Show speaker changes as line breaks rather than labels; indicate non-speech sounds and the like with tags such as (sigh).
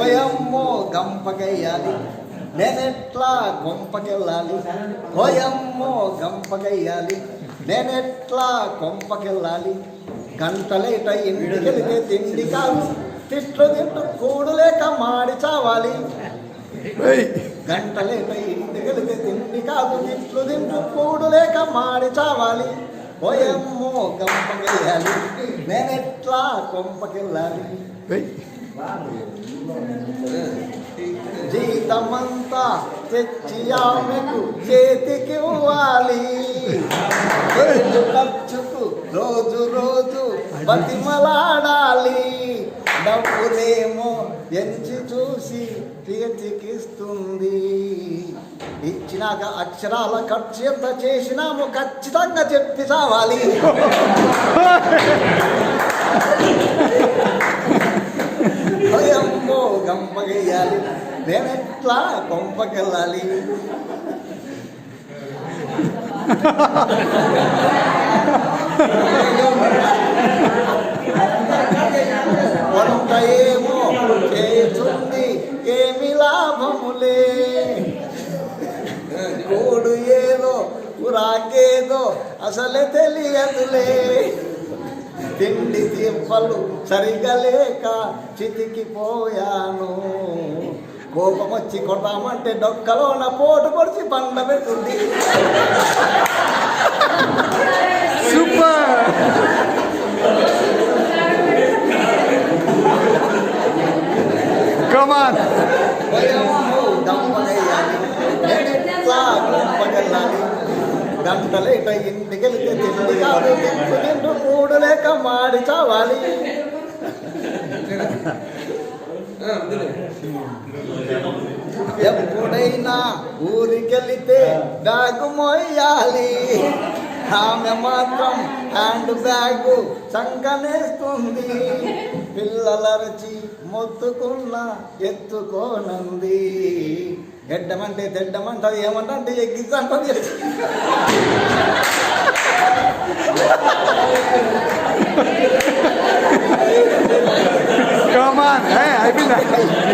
ఓయమ్మో గంపకెయ్యాలి. నేనెట్లా కొంపకెళ్ళాలి ఓయమ్మో గంపకెయ్యాలి. నేనెట్లా కొంపకెళ్ళాలి గంటలేట ఇంటికెళితే తిండి కాదు. తిట్లు తింటూ కూడు లేక మాడి చావాలి. గంటలేట ఇంటికెళితే తిండి కాదు. తిట్లు తింటూ కూడు లేక మాడి చావాలి. ఓయమ్మో గంపకెళ్ళాలి నేనెట్లా కొంపకెళ్ళాలి జీతమంతా తెచ్చి ఆమెకు చేతికి ఇవ్వాలి. రోజు ఖర్చుకు రోజు రోజు బతిమలాడాలి. డబ్బులేమో ఎంచి చూసి చేతికిస్తుంది ఇచ్చినాక అక్షరాల ఖర్చు ఎంత చేసినాము ఖచ్చితంగా చెప్పి చావాలి (laughs) నేను ఎట్లా? కొంపకెళ్ళాలి. వంట ఏమో చేస్తుంది ఏమి లాభములే. కోడు ఏదో రాకేదో అసలే తెలియదులే. తిండి తిప్పలు సరిగా లేక చితికిపోయాను. కోపం వచ్చి కొడతామంటే డొక్కలోన పోటు పొడిచి పండ పెడుతుంది.
సూపర్. కమాన్.
గంటలేట ఇంటికెళ్తే తిండి కాదు తింటూ కూడు లేక మాడి చావాలి (laughs) ఎప్పుడైనా ఊరికెళితే బ్యాగు మోయాలి. ఆమె మాత్రం హ్యాండ్ బ్యాగ్ చంకనేస్తుంది పిల్లలరచి మొత్తుకున్న ఎత్తుకోనంది. గెడ్డమంటే తెడ్డమంటది ఏమంటే ఎగ్గిద్దంటది Thank (laughs) you.